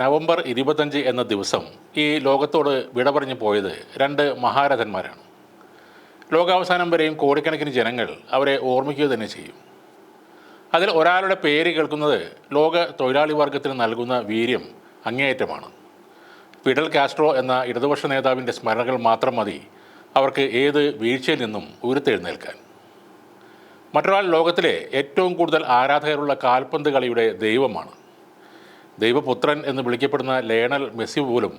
November ഇരുപത്തഞ്ച് എന്ന ദിവസം ഈ ലോകത്തോട് വിട പറഞ്ഞു പോയത് രണ്ട് മഹാരഥന്മാരാണ്. ലോകാവസാനം വരെയും കോടിക്കണക്കിന് ജനങ്ങൾ അവരെ ഓർമ്മിക്കുക തന്നെ ചെയ്യും. അതിൽ ഒരാളുടെ പേര് കേൾക്കുന്നത് ലോക തൊഴിലാളി വർഗത്തിന് നൽകുന്ന വീര്യം അങ്ങേയറ്റമാണ്. ഫിഡൽ കാസ്ട്രോ എന്ന ഇടതുപക്ഷ നേതാവിന്റെ സ്മരണകൾ മാത്രം മതി അവർക്ക് ഏത് വീഴ്ചയിൽ നിന്നും ഉയർത്തെഴുന്നേൽക്കാൻ മറ്റൊരാൾ ലോകത്തിലെ ഏറ്റവും കൂടുതൽ ആരാധകരുള്ള കാൽപന്ത് കളിയുടെ ദൈവമാണ്. ദൈവപുത്രൻ എന്ന് വിളിക്കപ്പെടുന്ന ലയണൽ മെസ്സി പോലും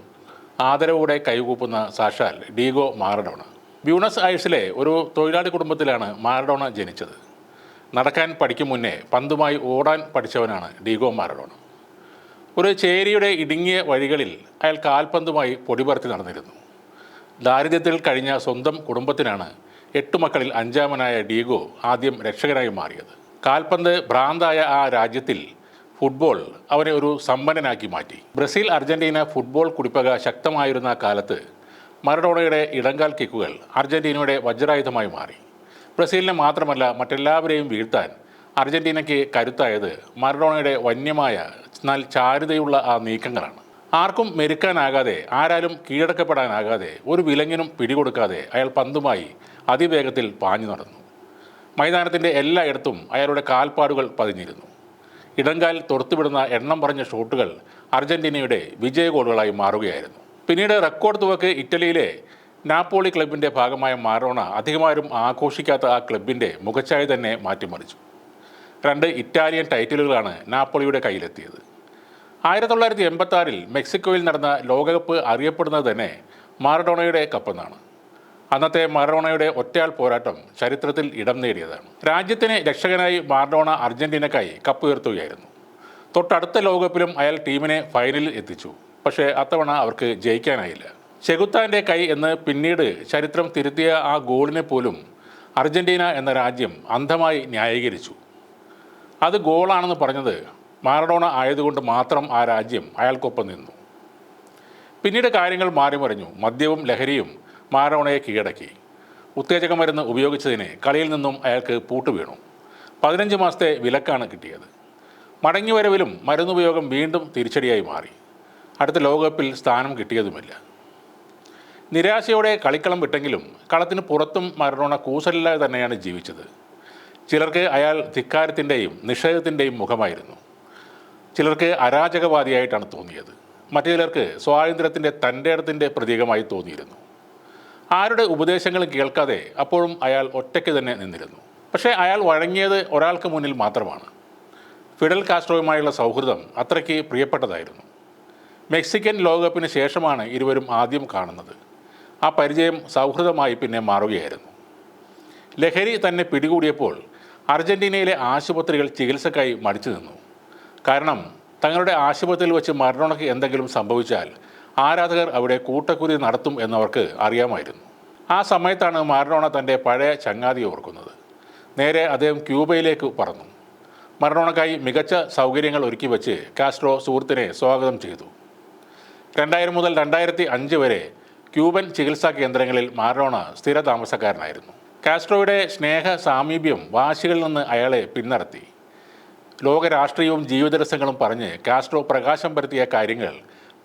ആദരവോടെ കൈകൂപ്പുന്ന സാക്ഷാൽ ഡീഗോ മാറഡോണ. ബ്യൂണസ് ഐഴ്സിലെ ഒരു തൊഴിലാളി കുടുംബത്തിലാണ് മാറഡോണ ജനിച്ചത്. നടക്കാൻ പഠിക്കും മുന്നേ പന്തുമായി ഓടാൻ പഠിച്ചവനാണ് ഡീഗോ മാറഡോണ. ഒരു ചേരിയുടെ ഇടുങ്ങിയ വഴികളിൽ അയാൾ കാൽപന്തുമായി പൊടിപറത്തി നടന്നിരുന്നു. ദാരിദ്ര്യത്തിൽ കഴിഞ്ഞ സ്വന്തം കുടുംബത്തിനാണ് എട്ട് മക്കളിൽ അഞ്ചാമനായ ഡീഗോ ആദ്യം രക്ഷകനായി മാറിയത്. കാൽപന്ത് ഭ്രാന്തായ ആ രാജ്യത്തിൽ ഫുട്ബോൾ അവരെ ഒരു സമ്പന്നനാക്കി മാറ്റി. ബ്രസീൽ അർജന്റീന ഫുട്ബോൾ കുടിപ്പക ശക്തമായിരുന്ന കാലത്ത് മറഡോണയുടെ ഇടങ്കാൽ കിക്കുകൾ അർജന്റീനയുടെ വജ്രായുധമായി മാറി. ബ്രസീലിനെ മാത്രമല്ല മറ്റെല്ലാവരെയും വീഴ്ത്താൻ അർജന്റീനയ്ക്ക് കരുത്തായത് മറഡോണയുടെ വന്യമായ എന്നാൽ ചാരുതയുള്ള ആ നീക്കങ്ങളാണ്. ആർക്കും മെരുക്കാനാകാതെ ആരാലും കീഴടക്കപ്പെടാനാകാതെ ഒരു വിലങ്ങിനും പിടികൊടുക്കാതെ അയാൾ പന്തുമായി അതിവേഗത്തിൽ പാഞ്ഞു നടന്നു. മൈതാനത്തിന്റെ എല്ലായിടത്തും അയാളുടെ കാൽപ്പാടുകൾ പതിഞ്ഞിരുന്നു. ഇടങ്കാൽ തൊടുത്തുവിടുന്ന എണ്ണം പറഞ്ഞ ഷോട്ടുകൾ അർജന്റീനയുടെ വിജയ ഗോളുകളായി മാറുകയായിരുന്നു. പിന്നീട് റെക്കോർഡ് തുവക്ക് ഇറ്റലിയിലെ നാപ്പോളി ക്ലബിന്റെ ഭാഗമായ മാറോണ അധികമാരും ആഘോഷിക്കാത്ത ആ ക്ലബിന്റെ മുഖച്ഛായ തന്നെ മാറ്റിമറിച്ചു. രണ്ട് ഇറ്റാലിയൻ ടൈറ്റിലുകളാണ് നാപ്പോളിയുടെ കയ്യിലെത്തിയത്. ആയിരത്തി തൊള്ളായിരത്തി എൺപത്തി മെക്സിക്കോയിൽ നടന്ന ലോകകപ്പ് അറിയപ്പെടുന്നത് തന്നെ മാറഡോണയുടെ കപ്പെന്നാണ്. അന്നത്തെ മറോണയുടെ ഒറ്റയാൾ പോരാട്ടം ചരിത്രത്തിൽ ഇടം നേടിയതാണ് രാജ്യത്തിന് രക്ഷകനായി മാർഡോണ അർജന്റീനക്കായി കപ്പ് ഉയർത്തുകയായിരുന്നു. തൊട്ടടുത്ത ലോകകപ്പിലും അയാൾ ടീമിനെ ഫൈനലിൽ എത്തിച്ചു. പക്ഷേ അത്തവണ അവർക്ക് ജയിക്കാനായില്ല. ചെകുത്താന്റെ കൈ എന്ന് പിന്നീട് ചരിത്രം തിരുത്തിയ ആ ഗോളിനെ പോലും അർജന്റീന എന്ന രാജ്യം അന്ധമായി ന്യായീകരിച്ചു. അത് ഗോളാണെന്ന് പറഞ്ഞത് മാറഡോണ ആയതുകൊണ്ട് മാത്രം ആ രാജ്യം അയാൾക്കൊപ്പം നിന്നു. പിന്നീട് കാര്യങ്ങൾ മാറി മറിഞ്ഞു മദ്യവും ലഹരിയും മാറഡോണയെ കീഴടക്കി. ഉത്തേജക മരുന്ന് ഉപയോഗിച്ചതിനെ കളിയിൽ നിന്നും അയാൾക്ക് പൂട്ടുവീണു പതിനഞ്ച് മാസത്തെ വിലക്കാണ് കിട്ടിയത്. മടങ്ങിവരവിലും മരുന്നുപയോഗം വീണ്ടും തിരിച്ചടിയായി മാറി. അടുത്ത ലോകകപ്പിൽ സ്ഥാനം കിട്ടിയതുമില്ല. നിരാശയോടെ കളിക്കളം വിട്ടെങ്കിലും കളത്തിന് പുറത്തും മറഡോണ കൂസലില്ലാതെ തന്നെയാണ് ജീവിച്ചത്. ചിലർക്ക് അയാൾ ധിക്കാരത്തിന്റെയും നിഷേധത്തിന്റെയും മുഖമായിരുന്നു. ചിലർക്ക് അരാജകവാദിയായിട്ടാണ് തോന്നിയത്. മറ്റു ചിലർക്ക് സ്വാതന്ത്ര്യത്തിന്റെ തന്റെ ഇടത്തിന്റെ പ്രതീകമായി തോന്നിയിരുന്നു. ആരുടെ ഉപദേശങ്ങളും കേൾക്കാതെ അപ്പോഴും അയാൾ ഒറ്റയ്ക്ക് തന്നെ നിന്നിരുന്നു. പക്ഷേ അയാൾ വഴങ്ങിയത് ഒരാൾക്ക് മുന്നിൽ മാത്രമാണ്. ഫിഡൽ കാസ്ട്രോയുമായുള്ള സൗഹൃദം അത്രയ്ക്ക് പ്രിയപ്പെട്ടതായിരുന്നു. മെക്സിക്കൻ ലോകകപ്പിന് ശേഷമാണ് ഇരുവരും ആദ്യം കാണുന്നത്. ആ പരിചയം സൗഹൃദമായി പിന്നെ മാറുകയായിരുന്നു. ലഹരി തന്നെ പിടികൂടിയപ്പോൾ അർജന്റീനയിലെ ആശുപത്രികൾ ചികിത്സക്കായി മടിച്ചു നിന്നു. കാരണം തങ്ങളുടെ ആശുപത്രിയിൽ വെച്ച് മരണമുണക്ക് എന്തെങ്കിലും സംഭവിച്ചാൽ ആരാധകർ അവിടെ കൂട്ടക്കുരി നടത്തും എന്നവർക്ക് അറിയാമായിരുന്നു. ആ സമയത്താണ് മരണോണ തന്റെ പഴയ ചങ്ങാതി ഓർക്കുന്നത്. നേരെ അദ്ദേഹം ക്യൂബയിലേക്ക് പറന്നു. മരണോണക്കായി മികച്ച സൗകര്യങ്ങൾ ഒരുക്കി വെച്ച് കാസ്ട്രോ സുഹൃത്തിനെ സ്വാഗതം ചെയ്തു. രണ്ടായിരം മുതൽ രണ്ടായിരത്തി അഞ്ച് വരെ ക്യൂബൻ ചികിത്സാ കേന്ദ്രങ്ങളിൽ മാറോണ സ്ഥിര താമസക്കാരനായിരുന്നു കാസ്ട്രോയുടെ സ്നേഹ സാമീപ്യം വാശികളിൽ നിന്ന് അയാളെ പിന്നടത്തി ലോകരാഷ്ട്രീയവും ജീവിതരസങ്ങളും പറഞ്ഞ് കാസ്ട്രോ പ്രകാശം പരത്തിയ കാര്യങ്ങൾ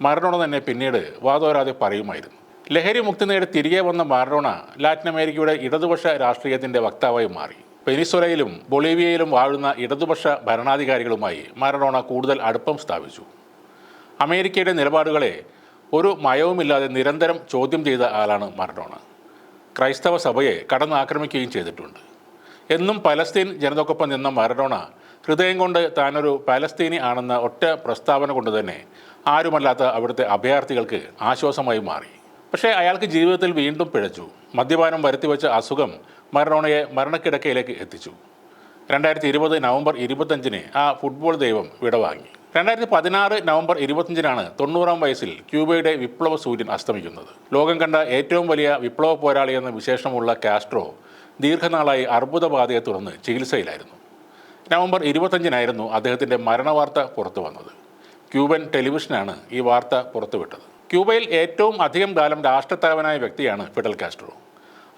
മറഡോണ തന്നെ പിന്നീട് വാദോരാതെ പറയുമായിരുന്നു. ലഹരി മുക്തി നേടി തിരികെ വന്ന മാറഡോണ ലാറ്റിൻ അമേരിക്കയുടെ ഇടതുപക്ഷ രാഷ്ട്രീയത്തിന്റെ വക്താവായി മാറി. പെനിസ്വലയിലും ബൊളീവിയയിലും വാഴുന്ന ഇടതുപക്ഷ ഭരണാധികാരികളുമായി മാറഡോണ കൂടുതൽ അടുപ്പം സ്ഥാപിച്ചു. അമേരിക്കയുടെ നിലപാടുകളെ ഒരു മയവുമില്ലാതെ നിരന്തരം ചോദ്യം ചെയ്ത ആളാണ് മറഡോണ. ക്രൈസ്തവ സഭയെ കടന്നാക്രമിക്കുകയും ചെയ്തിട്ടുണ്ട്. എന്നും പലസ്തീൻ ജനതക്കൊപ്പം നിന്ന മറഡോണ ഹൃദയം കൊണ്ട് താനൊരു പലസ്തീനി ആണെന്ന ഒറ്റ പ്രസ്താവന കൊണ്ട് തന്നെ ആരുമല്ലാത്ത അവിടുത്തെ അഭയാർത്ഥികൾക്ക് ആശ്വാസമായി മാറി. പക്ഷേ അയാൾക്ക് ജീവിതത്തിൽ വീണ്ടും പിഴച്ചു. മദ്യപാനം വരുത്തിവെച്ച അസുഖം മറഡോണയെ മരണക്കിടക്കയിലേക്ക് എത്തിച്ചു. രണ്ടായിരത്തി ഇരുപത് നവംബർ ഇരുപത്തഞ്ചിന് ആ ഫുട്ബോൾ ദൈവം വിടവാങ്ങി. രണ്ടായിരത്തി പതിനാറ് നവംബർ ഇരുപത്തഞ്ചിനാണ് തൊണ്ണൂറാം വയസ്സിൽ ക്യൂബയുടെ വിപ്ലവ സൂര്യൻ അസ്തമിക്കുന്നത്. ലോകം കണ്ട ഏറ്റവും വലിയ വിപ്ലവ പോരാളി എന്ന വിശേഷമുള്ള കാസ്ട്രോ ദീർഘനാളായി അർബുദബാധയെ തുടർന്ന് ചികിത്സയിലായിരുന്നു. നവംബർ ഇരുപത്തഞ്ചിനായിരുന്നു അദ്ദേഹത്തിന്റെ മരണവാർത്ത പുറത്തു വന്നത് ക്യൂബൻ ടെലിവിഷനാണ് ഈ വാർത്ത പുറത്തുവിട്ടത്. ക്യൂബയിൽ ഏറ്റവും അധികം കാലം രാഷ്ട്രത്തലവനായ വ്യക്തിയാണ് ഫിഡൽ കാസ്ട്രോ.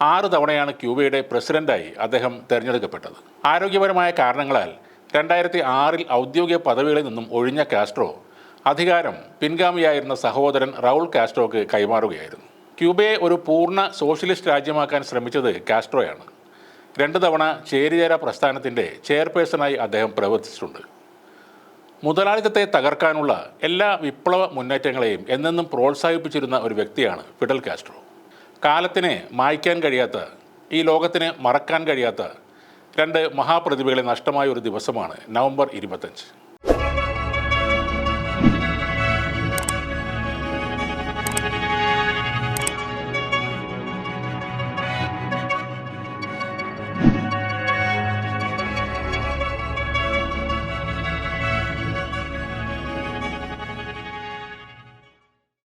ആറ് തവണയാണ് ക്യൂബയുടെ പ്രസിഡന്റായി അദ്ദേഹം തെരഞ്ഞെടുക്കപ്പെട്ടത്. ആരോഗ്യപരമായ കാരണങ്ങളാൽ രണ്ടായിരത്തി ആറിൽ ഔദ്യോഗിക പദവികളിൽ നിന്നും ഒഴിഞ്ഞ കാസ്ട്രോ അധികാരം പിൻഗാമിയായിരുന്ന സഹോദരൻ റൗൾ കാസ്ട്രോക്ക് കൈമാറുകയായിരുന്നു. ക്യൂബയെ ഒരു പൂർണ സോഷ്യലിസ്റ്റ് രാജ്യമാക്കാൻ ശ്രമിച്ചത് കാസ്ട്രോയാണ്. രണ്ട് തവണ ചേരിചേര പ്രസ്ഥാനത്തിന്റെ ചെയർപേഴ്സണായി അദ്ദേഹം പ്രവർത്തിച്ചിട്ടുണ്ട്. മുതലാളിത്തത്തെ തകർക്കാനുള്ള എല്ലാ വിപ്ലവ മുന്നേറ്റങ്ങളെയും എന്നെന്നും പ്രോത്സാഹിപ്പിച്ചിരുന്ന ഒരു വ്യക്തിയാണ് ഫിഡൽ കാസ്ട്രോ. കാലത്തിനെ മായ്ക്കാൻ കഴിയാത്ത ഈ ലോകത്തിന് മറക്കാൻ കഴിയാത്ത രണ്ട് മഹാപ്രതിഭകളെ നഷ്ടമായ ഒരു ദിവസമാണ് നവംബർ ഇരുപത്തഞ്ച്.